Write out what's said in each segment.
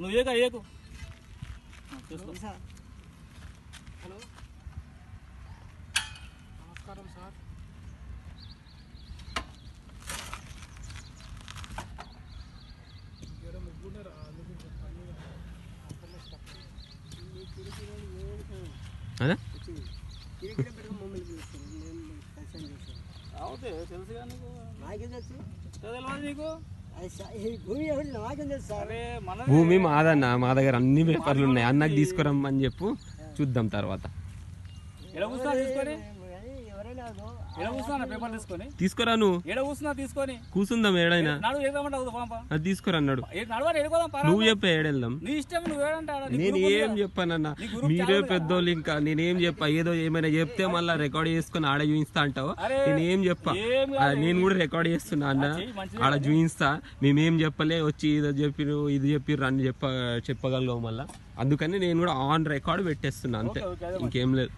నువ్వు ఏక ఏకు. చూసుకో. హలో. నమస్కారం సార్. అదే? అవుతే తెలుసుగా నీకు? నాకేం తెలుసు? నీకు? భూమి మాదన్న మా దగ్గర అన్ని పేపర్లు ఉన్నాయి. అన్నకు తీసుకురమ్మని చెప్పు. చూద్దాం తర్వాత. పేపర్ తీసుకొని? తీసుకురా నువ్వు. ఎడ కూర్చున్నా తీసుకొని? కూసుందాం ఏడైనా. నడువు ఏదామంటే అవుతుంది పోంపా? అది తీసుకురా అన్నాడు. నువ్వు చెప్పే ఏడెళ్దాం. నీ ఇష్టం నువ్వు ఏడంటాడా నేను ఏం చెప్పానన్నా? మీరే పెద్దోళ్ళు ఇంకా. నేనేం చెప్పా? ఏదో ఏమైనా చెప్తే మళ్ళీ రికార్డ్ చేసుకుని ఆడ చూపిస్తా అంటావు? నేను ఏం చెప్పా నేను. కూడా రికార్డ్ చేస్తున్నా అన్న. ఆడ చూపిస్తా మేమేం చెప్పలే? వచ్చి ఇదో చెప్పిరు ఇది చెప్పిర్రు అని చెప్ప చెప్పగలవు మళ్ళా. అందుకని నేను కూడా ఆన్ రికార్డ్ పెట్టేస్తున్నా అంతే. ఇంకేం లేదు.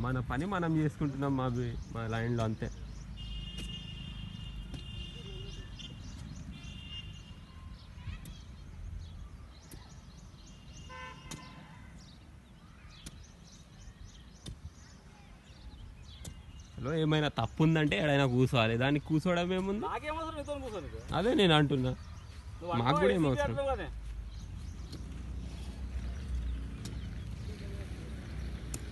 మన పని మనం చేసుకుంటున్నాం మా మా లైన్లో అంతే. హలో ఏమైనా తప్పు ఉందంటే ఎడైనా కూర్చోవాలి దానికి కూర్చోవడం ఏముంది? అదే నేను అంటున్నా. మాకు కూడా ఏం